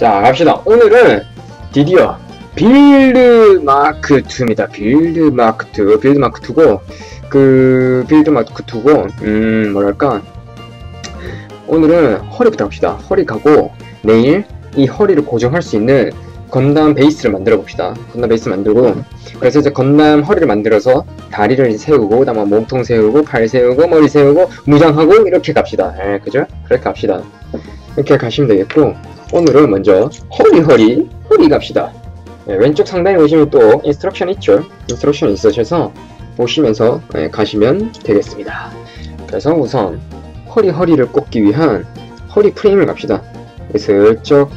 자 갑시다. 오늘은 드디어 빌드 마크 2입니다. 빌드 마크 2 빌드 마크 2고 그 빌드 마크 2고 음 뭐랄까. 오늘은 허리부터 갑시다. 허리 가고 내일 이 허리를 고정할 수 있는 건담 베이스를 만들어 봅시다. 건담 베이스 만들고 그래서 이제 건담 허리를 만들어서 다리를 세우고 그다음에 몸통 세우고 팔 세우고 머리 세우고 무장하고 이렇게 갑시다. 예 그죠? 그렇게 갑시다 이렇게 가시면 되겠고 오늘은 먼저 허리 허리 허리 갑시다. 예, 왼쪽 상단에 보시면 또 인스트럭션 있죠? 인스트럭션 있으셔서 보시면서 예, 가시면 되겠습니다. 그래서 우선 허리 허리를 꽂기 위한 허리 프레임을 갑시다. 슬쩍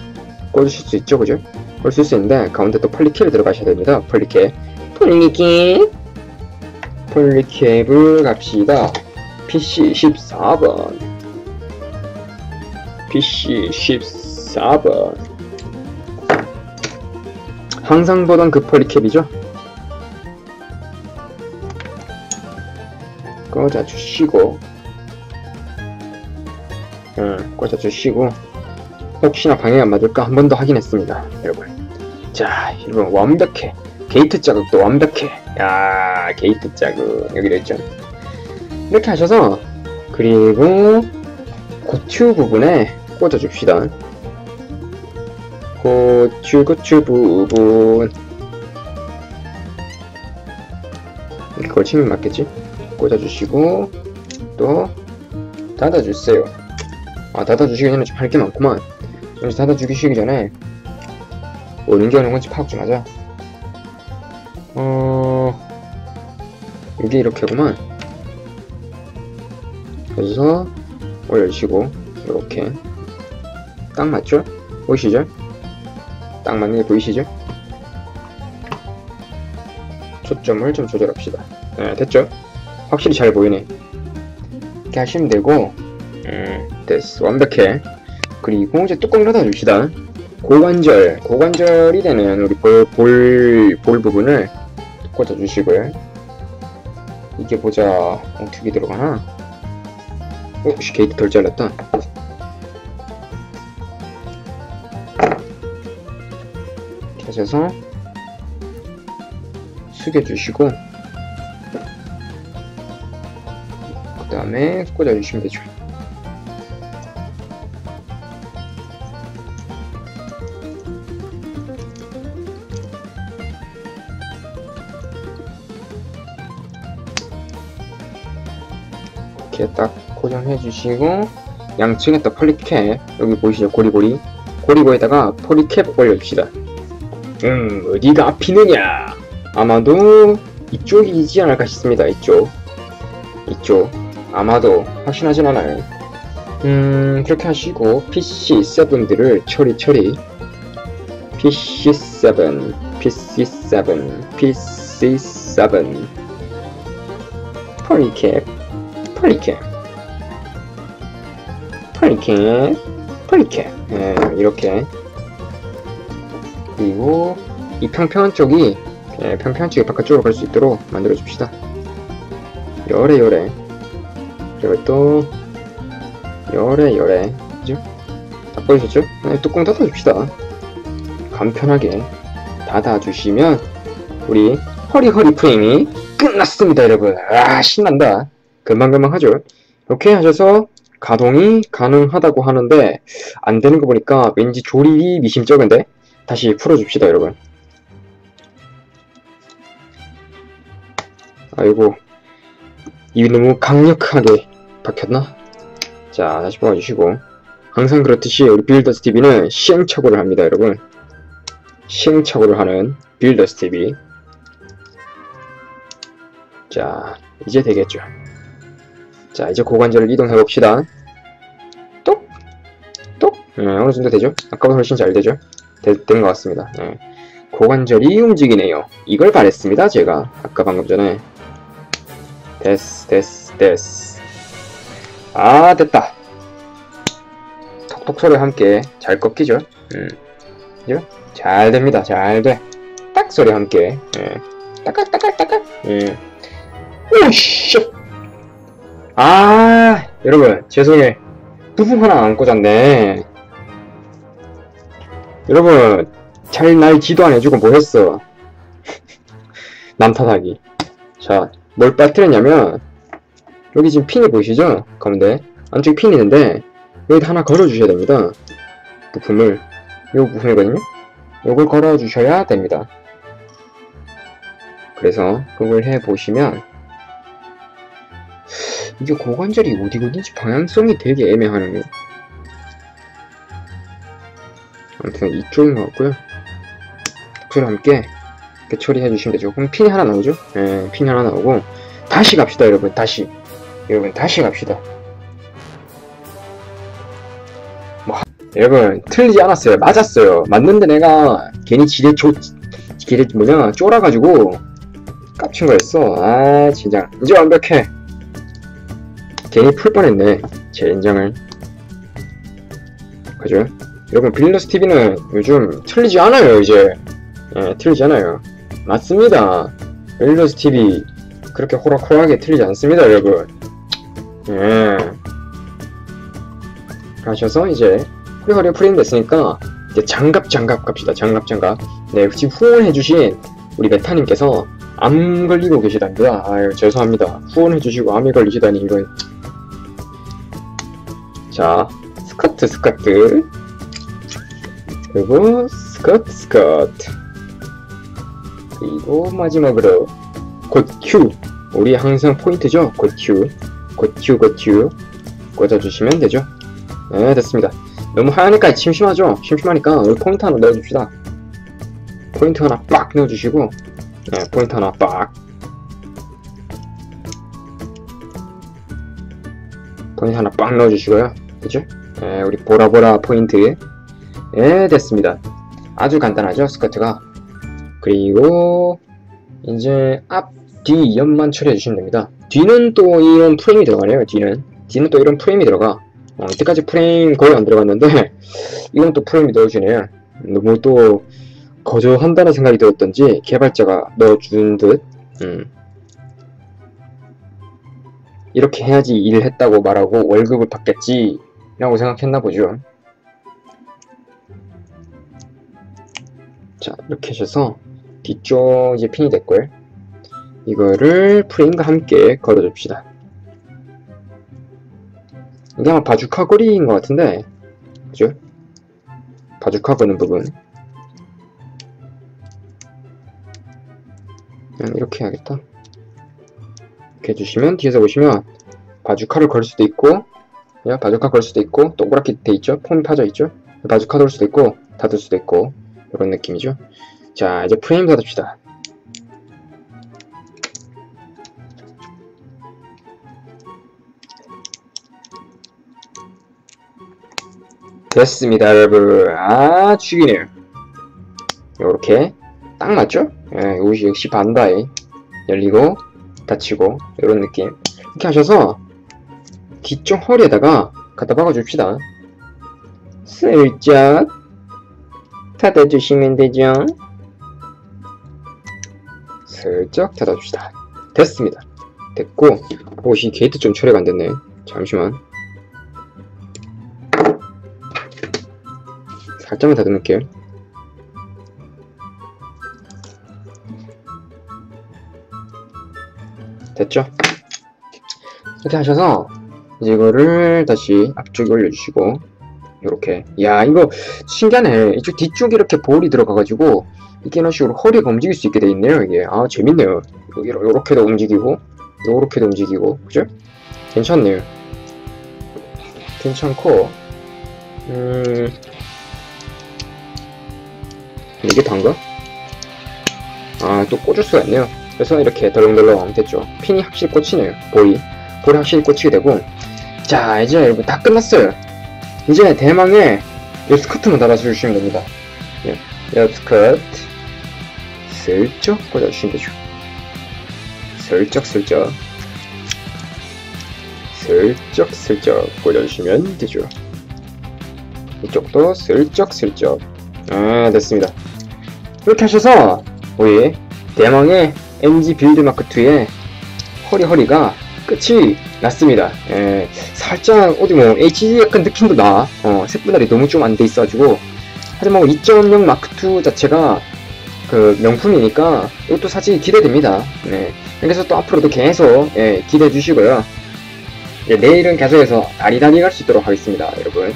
꽂으실 수 있죠? 그죠? 꽂을 수 있는데 가운데 또 폴리캡을 들어가셔야 됩니다. 폴리캡. 폴리캡. 폴리캡을 갑시다. PC 14번 PC 14번. 항상 보던 그 폴리캡이죠? 꽂아주시고. 응, 꽂아주시고. 혹시나 방향이 안 맞을까 한 번 더 확인했습니다 여러분. 자 여러분 완벽해. 게이트 자극도 완벽해. 야 게이트 자극. 여기도 있죠? 이렇게 하셔서 그리고 고추 부분에 꽂아줍시다. 고추 고추 부분. 이렇게 걸치면 맞겠지? 꽂아주시고 또 닫아주세요. 아 닫아주시기 전에 좀 할 게 많구만. 먼저 닫아주시기 전에 어느 게 어느 건지 파악 좀 하자. 어... 이게 이렇게구만. 그래서 올려주시고 이렇게 딱 맞죠? 보이시죠? 딱 맞는 게 보이시죠? 초점을 좀 조절합시다. 네 됐죠? 확실히 잘 보이네. 이렇게 하시면 되고 음, 됐어. 완벽해. 그리고 이제 뚜껑을 닫아 줍시다. 고관절 고관절이 되는 우리 볼, 볼, 볼 부분을 꽂아 주시고요. 이게 보자. 어떻게 들어가나? 오 씨 게이트 덜 잘랐다 하셔서 숙여주시고 그 다음에 꽂아주시면 되죠. 이렇게 딱 고정해 주시고 양측에 또 폴리캡 여기 보이시죠? 고리고리? 고리고에다가 폴리캡 올려줍시다 음 어디가 아피느냐? 아마도 이쪽이지 않을까 싶습니다 이쪽. 이쪽. 아마도 확신하진 않아요. 음 그렇게 하시고 PC7들을 처리 처리. PC7 PC7 PC7 폴리캡 폴리캡. 폴리캡 폴리캡. 예, 이렇게 그리고 이 평평한 쪽이 예, 평평한 쪽이 바깥쪽으로 갈 수 있도록 만들어 줍시다. 요래 요래 그리고 또 요래 요래 그죠? 딱 보이셨죠? 네, 뚜껑 닫아줍시다. 간편하게 닫아주시면 우리 허리허리 프레임이 끝났습니다 여러분. 아 신난다. 금방금방 하죠? 이렇게 하셔서 가동이 가능하다고 하는데 안 되는 거 보니까 왠지 조립이 미심쩍은데 다시 풀어줍시다 여러분 아이고 입이 너무 강력하게 박혔나? 자 다시 뽑아주시고 항상 그렇듯이 우리 빌더스 TV는 시행착오를 합니다 여러분 시행착오를 하는 빌더스 TV 자 이제 되겠죠 자 이제 고관절을 이동해 봅시다 똑! 똑! 네, 어느 정도 되죠? 아까보다 훨씬 잘 되죠? 된 것 같습니다. 네. 고관절이 움직이네요. 이걸 바랬습니다 제가. 아까 방금 전에. 됐어 됐어 됐어 아 됐다. 톡톡 소리 함께 잘 꺾이죠? 음. 그죠? 잘 됩니다. 잘 돼 딱 소리 함께. 예. 따깍따깍따깍. 예. 오씨. 아 여러분. 죄송해. 부품 하나 안 꽂았네 여러분 잘날 지도 안 해주고 뭐 했어? 남 탓하기. 자뭘 빠뜨렸냐면 여기 지금 핀이 보이시죠? 가운데. 안쪽에 핀이 있는데 여기다 하나 걸어 주셔야 됩니다. 부품을. 요 부품이거든요. 요걸 걸어 주셔야 됩니다. 그래서 그걸 해 보시면 이게 고관절이 어디거든지 방향성이 되게 애매하네요 아무튼 이쪽인 것 같고요. 둘 함께 이렇게 처리해 주시면 되죠. 그럼 핀이 하나 나오죠? 예, 핀이 하나 나오고 다시 갑시다 여러분. 다시. 여러분 다시 갑시다. 뭐 하- 여러분 틀리지 않았어요. 맞았어요. 맞는데 내가 괜히 지레 조 지레 뭐냐 쫄아가지고 깝친 거였어. 아 진짜. 이제 완벽해. 괜히 풀 뻔했네. 제 인장을. 그죠 여러분 빌리너스 TV는 요즘 틀리지 않아요 이제. 예 틀리지 않아요. 맞습니다. 빌리너스 TV 그렇게 호락호락하게 틀리지 않습니다 여러분. 예. 하셔서 이제 허리허리 프레임 됐으니까 이제 장갑 장갑 갑시다 장갑 장갑. 네 지금 후원해주신 우리 메타님께서 암 걸리고 계시답니다 아유 죄송합니다. 후원해주시고 암이 걸리시다니 이건. 자 스커트 스커트 그리고 스커트 스커트 그리고 마지막으로 곧큐 우리 항상 포인트죠? 곧큐 곧큐 곧큐 꽂아주시면 되죠? 네 됐습니다. 너무 하얘니까 심심하죠? 심심하니까 우리 포인트 하나 넣어줍시다. 포인트 하나 빡 넣어주시고 네 포인트 하나 빡. 포인트 하나 빡 넣어주시고요. 그죠? 네, 우리 보라보라 포인트 네 됐습니다. 아주 간단하죠 스커트가. 그리고 이제 앞, 뒤 옆만 처리해 주시면 됩니다. 뒤는 또 이런 프레임이 들어가네요 뒤는. 뒤는 또 이런 프레임이 들어가. 어, 이때까지 프레임 거의 안 들어갔는데 이건 또 프레임이 넣어주네요. 너무 또 거저한다는 생각이 들었던지 개발자가 넣어준 듯 음. 이렇게 해야지 일을 했다고 말하고 월급을 받겠지 라고 생각했나 보죠 자 이렇게 하셔서 뒤쪽 이제 핀이 됐고요 이거를 프레임과 함께 걸어줍시다 이게 아마 바주카 거리인 것 같은데 그죠? 바주카 거는 부분 그냥 이렇게 해야겠다 이렇게 해주시면 뒤에서 보시면 바주카를 걸 수도 있고 그냥 바주카 걸 수도 있고 동그랗게 돼 있죠? 폼이 파져 있죠? 바주카 돌 수도 있고 닫을 수도 있고 이런 느낌이죠. 자 이제 프레임 닫읍시다. 됐습니다 여러분. 아 죽이네요. 요렇게. 딱 맞죠? 예, 옷이 역시 반다이. 열리고 닫히고 이런 느낌. 이렇게 하셔서 뒤쪽 허리에다가 갖다 박아줍시다. 슬쩍 닫아주시면 되죠. 슬쩍 닫아줍시다. 됐습니다. 됐고 옷이 게이트 좀 처리가 안됐네. 잠시만. 살짝만 다듬을게요. 됐죠? 이렇게 하셔서 이제 이거를 다시 앞쪽에 올려주시고 이렇게. 야 이거 신기하네. 이쪽 뒤쪽에 이렇게 볼이 들어가가지고 이게 이런 식으로 허리가 움직일 수 있게 돼 있네요 이게. 아 재밌네요. 이렇- 이렇게도 움직이고 이렇게도 움직이고. 그죠? 괜찮네요. 괜찮고. 음. 이게 단가? 아 또 꽂을 수가 있네요. 그래서 이렇게 덜렁덜렁 됐죠. 핀이 확실히 꽂히네요 볼이. 볼이 확실히 꽂히게 되고. 자 이제 여러분 다 끝났어요 이제 대망의 이 스커트만 달아주시면 됩니다. 예, 이 스커트. 슬쩍 꽂아주시면 되죠. 슬쩍 슬쩍. 슬쩍 슬쩍 꽂아주시면 되죠. 이쪽도 슬쩍 슬쩍. 아 됐습니다. 이렇게 하셔서 우리 대망의 MG 빌드 마크 2의 허리 허리가 끝이 났습니다. 예, 살짝 어디 뭐 HG 약간 느낌도 나. 어, 색분할이 너무 좀 안 돼 있어가지고 하지만 2.0 마크 2 자체가 그 명품이니까 이것도 사실 기대됩니다. 네. 그래서 또 앞으로도 계속 예, 기대해 주시고요. 예, 내일은 계속해서 다리다리 갈 수 있도록 하겠습니다, 여러분.